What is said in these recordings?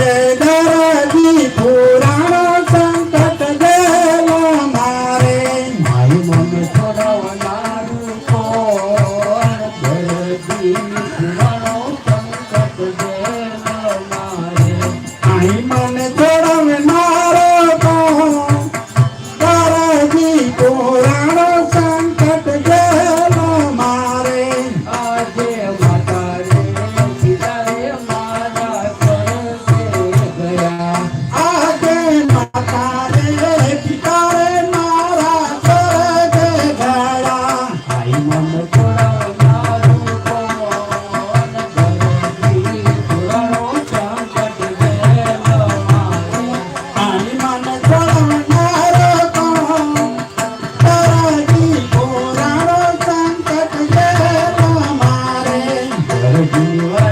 Hey, you are.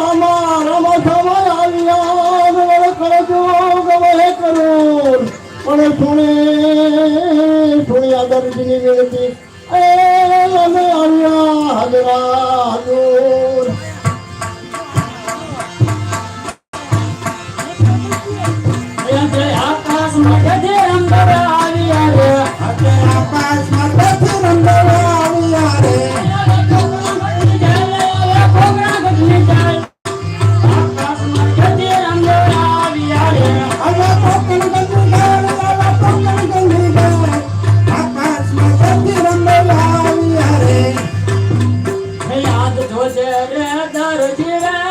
Ram Ram समाज़ आयादिनी वेती ए रमी आया हज़रा ધોજે રે દરજી રે